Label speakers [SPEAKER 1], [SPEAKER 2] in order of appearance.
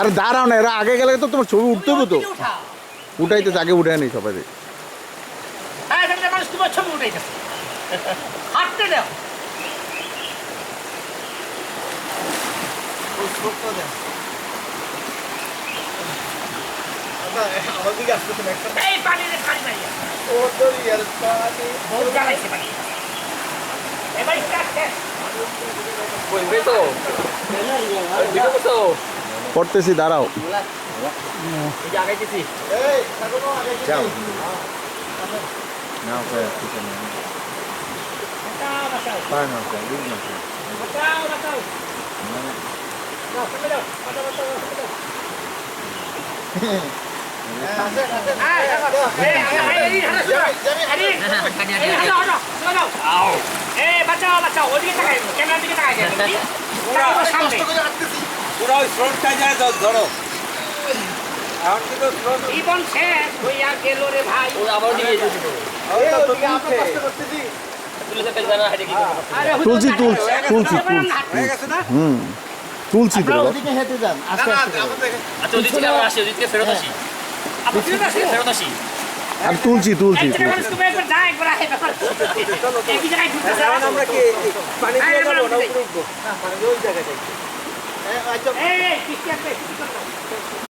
[SPEAKER 1] আরে দাঁড়াও না এরা আগে গেলে তো তোমার ছবি উঠতে হবে তো। উঠাইতে আগে উঠে নেই সবাই।
[SPEAKER 2] হ্যাঁ ছবি উঠাইতেছে।
[SPEAKER 1] পড়তেছি দাঁড়াও
[SPEAKER 2] ক্যামেরার দিকে।
[SPEAKER 3] পুরো ওই স্রোতটা যায় ধরো এখন কিন্তু স্রোত
[SPEAKER 2] জীবন শেষ হইয়া গেল রে ভাই। আরে হুজুর,
[SPEAKER 1] তুলছি, তুলছি, তুলছি, তুলছি।
[SPEAKER 2] হাঁটো।
[SPEAKER 3] গেছে না?
[SPEAKER 1] হুম তুলছি তো
[SPEAKER 2] ওদিকে হেঁটে যান, আস্তে
[SPEAKER 3] না, না,
[SPEAKER 2] আস্তে। করে।
[SPEAKER 3] আমাদের
[SPEAKER 4] ওদিক থেকে আবার আসি ওদিক ফেরত আসি।
[SPEAKER 2] আপনি ফিরে আসুন।
[SPEAKER 4] ফেরত আসি।
[SPEAKER 1] আর তুলছি তুলছি
[SPEAKER 2] এক জায়গায় মানুষ তুমি একবার যায়, একবার আসে, ব্যাপার কি? একই জায়গায় ঘুরতেছে।
[SPEAKER 3] এখন আমরা কি পানি দিয়ে যাব না উপরে উঠবো? না ওই জায়গায় যাই
[SPEAKER 2] এই, কিস্তি আছে।